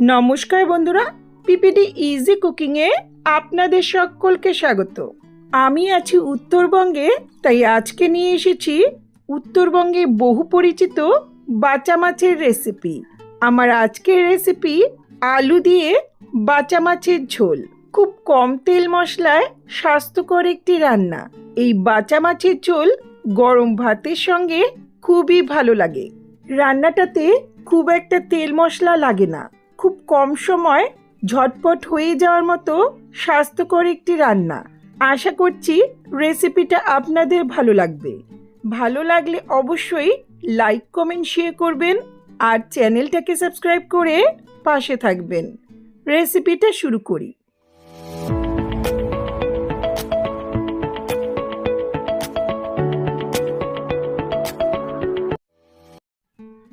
নমস্কার বন্ধুরা PPD easy কুকিংয়ে আপনাদের সকলকে স্বাগত। আমি আছি উত্তরবঙ্গে, তাই আজকে নিয়ে এসেছি উত্তরবঙ্গে বহু পরিচিত বাচা মাছের রেসিপি আমার আজকের রেসিপি আলু দিয়ে বাচা মাছের ঝোল। খুব কম তেল মশলায় স্বাস্থ্যকর একটি রান্না। এই বাচা মাছের ঝোল গরম ভাতের সঙ্গে খুবই ভালো লাগে। রান্নাটাতে খুব একটা তেল মশলা লাগে না। খুব কম সময় ঝটপট হয়ে যাওয়ার মতো স্বাস্থ্যকর একটি রান্না। আশা করছি রেসিপিটা আপনাদের ভালো লাগবে। ভালো লাগলে অবশ্যই লাইক, কমেন্ট, শেয়ার করবেন আর চ্যানেলটাকে সাবস্ক্রাইব করে পাশে থাকবেন। রেসিপিটা শুরু করি।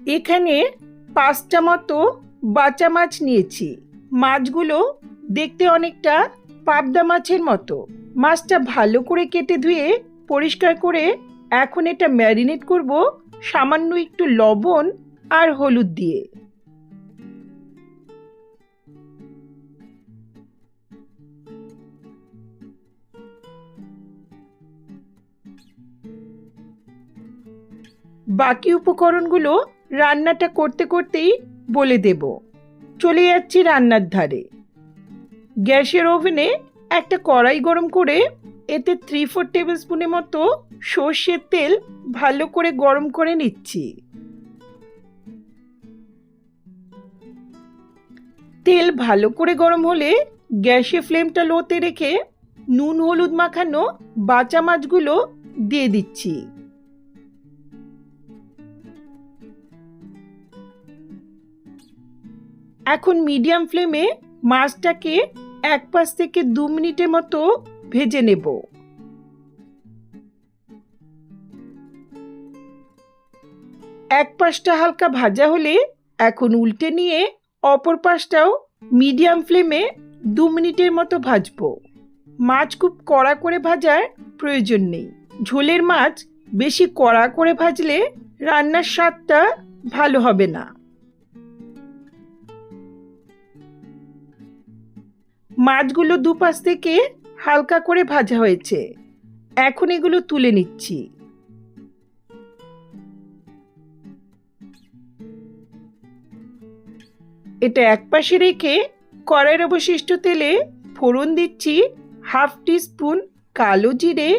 এখানে পাঁচটা মতো বাচা মাছ নিয়েছি। মাছগুলো দেখতে অনেকটা পাবদা মাছের মতো। মাছটা ভালো করে কেটে ধুয়ে পরিষ্কার করে এখন এটা ম্যারিনেট করব সামান্য একটু লবণ আর হলুদ দিয়ে। বাকি উপকরণগুলো রান্নাটা করতে করতেই বলে দেব। চলে যাচ্ছি রান্নার ধারে। গ্যাসের ওভেনে একটা কড়াই গরম করে, এতে থ্রি ফোর টেবিল স্পুনের মতো সর্ষের তেল ভালো করে গরম করে নিচ্ছি। তেল ভালো করে গরম হলে গ্যাসে ফ্লেমটা লোতে রেখে নুন, হলুদ মাখানো বাঁচা মাছগুলো দিয়ে দিচ্ছি। এখন মিডিয়াম ফ্লেমে মাছটাকে এক পাশ থেকে দু মিনিটের মতো ভেজে নেব। এক পাশটা হালকা ভাজা হলে এখন উল্টে নিয়ে অপর পাশটাও মিডিয়াম ফ্লেমে দু মিনিটের মতো ভাজবো। মাছ খুব কড়া করে ভাজার প্রয়োজন নেই। ঝোলের মাছ বেশি কড়া করে ভাজলে রান্নার স্বাদটা ভালো হবে না। মাছগুলো দুপাশ থেকে হালকা করে ভাজা হয়েছে। এখন এগুলো তুলে নিচ্ছি। এটা এক পাশে রেখে কড়াইয়ের অবশিষ্ট তেলে ফোড়ন দিচ্ছি হাফ টি স্পুন কালো জিরে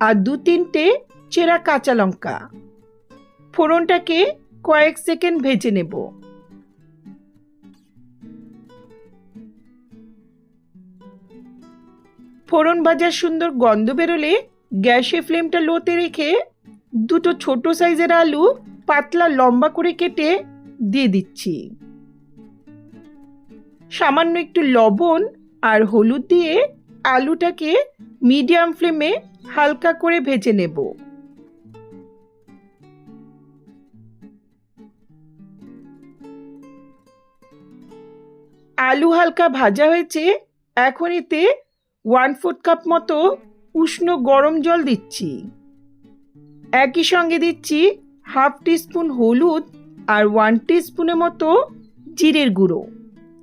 আর দু তিনটে চেরা কাঁচা লঙ্কা। ফোড়নটাকে কয়েক সেকেন্ড ভেজে নেব। ফোড়ন ভাজার সুন্দর গন্ধ বেরোলে গ্যাসে ফ্লেমটা লোতে রেখে দুটো ছোট সাইজের আলু পাতলা লম্বা করে কেটে দিয়ে দিচ্ছি। সামান্য একটু লবণ আর হলুদ দিয়ে আলুটাকে মিডিয়াম ফ্লেমে হালকা করে ভেজে নেব। আলু হালকা ভাজা হয়েছে, এখন এতে ওয়ান ফোর্থ কাপ মতো উষ্ণ গরম জল দিচ্ছি। একই সঙ্গে দিচ্ছি হাফ টিস্পুন হলুদ আর ওয়ান টিস্পুনের মতো জিরের গুঁড়ো।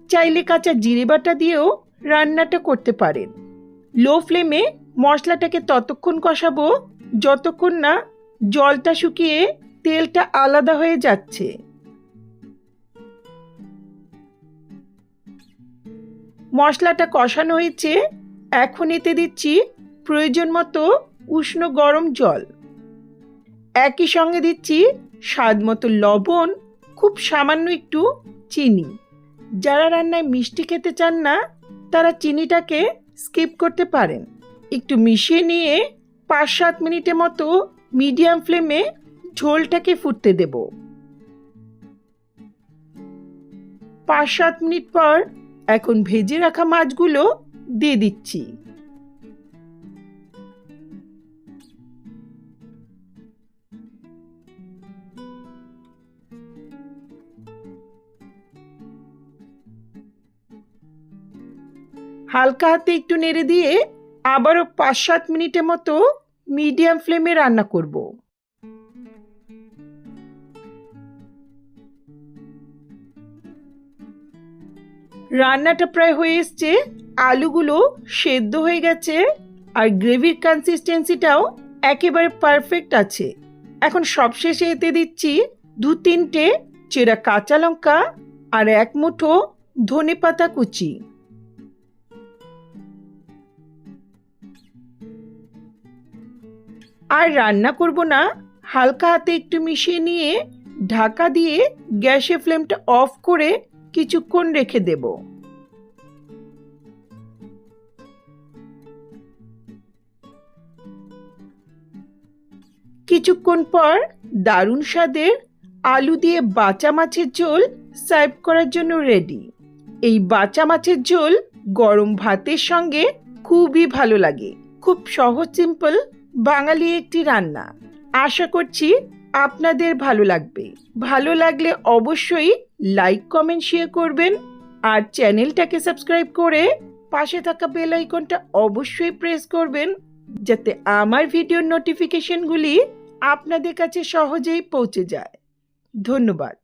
চাইলে কাঁচা জিরে বাটা দিয়েও রান্নাটা করতে পারেন। লো ফ্লেমে মশলাটাকে ততক্ষণ কষাবো যতক্ষণ না জলটা শুকিয়ে তেলটা আলাদা হয়ে যাচ্ছে। মশলাটা কষানো হয়েছে এখন এতে দিচ্ছি প্রয়োজন মতো উষ্ণ গরম জল। একই সঙ্গে দিচ্ছি স্বাদ মতো লবণ, খুব সামান্য একটু চিনি। যারা রান্নায় মিষ্টি খেতে চান না, তারা চিনিটাকে স্কিপ করতে পারেন। একটু মিশিয়ে নিয়ে পাঁচ সাত মিনিটের মতো মিডিয়াম ফ্লেমে ঝোলটাকে ফুটতে দেব। পাঁচ সাত মিনিট পর এখন ভেজে রাখা মাছগুলো দিয়ে দিচ্ছি। হালকা হাতে একটু নেড়ে দিয়ে আবারও পাঁচ সাত মিনিটের মতো মিডিয়াম ফ্লেমে রান্না করব। রান্নাটা প্রায় হয়ে এসছে। আলুগুলো সেদ্ধ হয়ে গেছে আর গ্রেভির কনসিস্টেন্সিটাও একেবারে পারফেক্ট আছে। এখন সবশেষে এতে দিচ্ছি দু তিনটে চেরা কাঁচা লঙ্কা আর এক মুঠো ধনে পাতা কুচি। আর রান্না করব না, হালকা হাতে একটু মিশিয়ে নিয়ে ঢাকা দিয়ে গ্যাসের ফ্লেমটা অফ করে কিছুক্ষণ রেখে দেব। কিছুক্ষণ পর দারুণ স্বাদের আলু দিয়ে বাঁচা মাছের ঝোল সার্ভ করার জন্য রেডি এই বাঁচা মাছের ঝোল গরম ভাতের সঙ্গে খুবই ভালো লাগে। খুব সহজ সিম্পল বাঙালি একটি রান্না। আশা করছি আপনাদের ভালো লাগবে। ভালো লাগলে অবশ্যই লাইক কমেন্ট শেয়ার করবেন আর চ্যানেলটাকে সাবস্ক্রাইব করে পাশে থাকা বেল আইকনটা অবশ্যই প্রেস করবেন যাতে আমার ভিডিওর নোটিফিকেশনগুলি আপনাদের কাছে সহজেই পৌঁছে যায়। ধন্যবাদ।